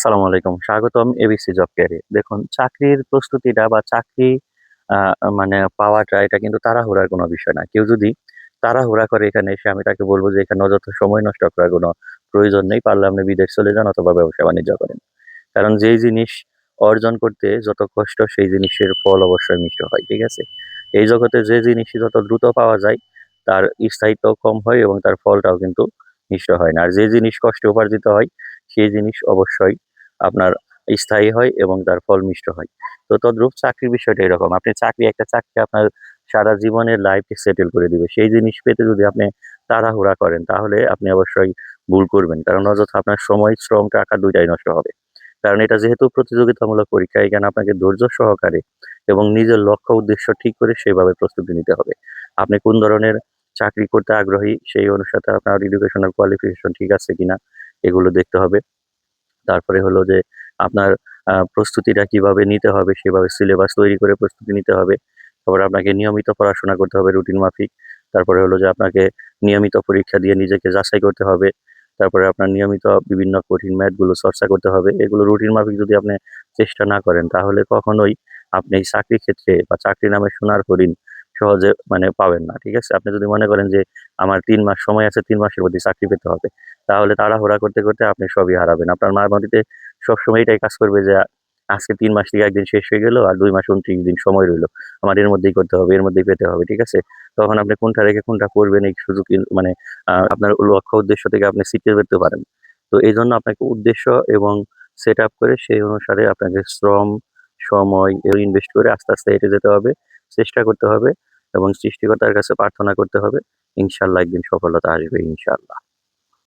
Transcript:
আসসালামু আলাইকুম। স্বাগতম এবিসি জব কেয়ারে দেখুন, চাকরির প্রস্তুতিটা বা চাকরি মানে পাওয়াটা, এটা কিন্তু তাড়াহুড়ার কোনো বিষয় না। কেউ যদি তাড়াহুড়া করে এখানে এসে আমি তাকে বলব যে, এখানে অযথা সময় নষ্ট করার কোনো প্রয়োজন নেই, পারলে আপনি বিদেশ চলে যান অথবা ব্যবসা বাণিজ্য করেন। কারণ যেই জিনিস অর্জন করতে যত কষ্ট, সেই জিনিসের ফল অবশ্যই মিষ্ট হয়, ঠিক আছে? এই জগতে যে জিনিস যত দ্রুত পাওয়া যায়, তার স্থায়িত্ব কম হয় এবং তার ফলটাও কিন্তু মিষ্ট হয় না। আর যে জিনিস কষ্টে উপার্জিত হয়, সেই জিনিস অবশ্যই আপনার স্থায়ী হয় এবং তার ফল মিষ্ট হয়। তো তদ্রূপ চাকরির বিষয়টা এরকম। আপনি চাকরি, একটা চাকরি আপনার সারা জীবনের লাইফকে সেটেল করে দিবে। সেই জিনিস পেতে যদি আপনি তাড়াহুড়া করেন, তাহলে আপনি অবশ্যই ভুল করবেন। কারণ অযথা আপনার সময়, শ্রম, টাকা দুইটাই নষ্ট হবে। কারণ এটা যেহেতু প্রতিযোগিতামূলক পরীক্ষা এখানে আপনাকে ধৈর্য সহকারে এবং নিজের লক্ষ্য, উদ্দেশ্য ঠিক করে সেভাবে প্রস্তুতি নিতে হবে। আপনি কোন ধরনের চাকরি করতে আগ্রহী, সেই অনুসারে আপনার এডুকেশনাল কোয়ালিফিকেশন ঠিক আছে কিনা, এগুলো দেখতে হবে। তারপরে হলো যে আপনার প্রস্তুতিটা কীভাবে নিতে হবে, সেভাবে সিলেবাস তৈরি করে প্রস্তুতি নিতে হবে। তারপরে আপনাকে নিয়মিত পড়াশোনা করতে হবে রুটিন মাফিক। তারপরে হলো যে আপনাকে নিয়মিত পরীক্ষা দিয়ে নিজেকে যাচাই করতে হবে। তারপরে আপনার নিয়মিত বিভিন্ন কঠিন ম্যাথগুলো চর্চা করতে হবে। এগুলো রুটিন মাফিক যদি আপনি চেষ্টা না করেন, তাহলে কখনোই আপনি চাকরি ক্ষেত্রে বা চাকরি নামে সোনার হরিণ সহজে মানে পাবেন না, ঠিক আছে? আপনি যদি মনে করেন যে আমার তিন মাস সময় আছে, তিন মাসের মধ্যে চাকরি পেতে হবে, তাহলে তাড়াহুড়া করতে করতে আপনি সবই হারাবেন। আপনার মার মাটিতে সবসময় এটাই কাজ করবে যে আজকে তিন মাস থেকে একদিন শেষ হয়ে গেল আর দুই মাস উনত্রিশ দিন সময় রইল। আমার এর মধ্যেই করতে হবে, এর মধ্যেই পেতে হবে, ঠিক আছে? তখন আপনি কোনটা রেখে কোনটা করবেন এই সুযোগ মানে আপনার লক্ষ্য উদ্দেশ্য থেকে আপনি শিখতে পেতে পারেন। তো এই জন্য আপনাকে উদ্দেশ্য এবং সেট আপ করে সেই অনুসারে আপনাকে শ্রম, সময় ইনভেস্ট করে আস্তে আস্তে হেঁটে যেতে হবে, চেষ্টা করতে হবে। এবং সৃষ্টিকর্তার কাছে প্রার্থনা করতে হবে। ইনশাল্লাহ একদিন সফলতা আসবে ইনশাল্লাহ।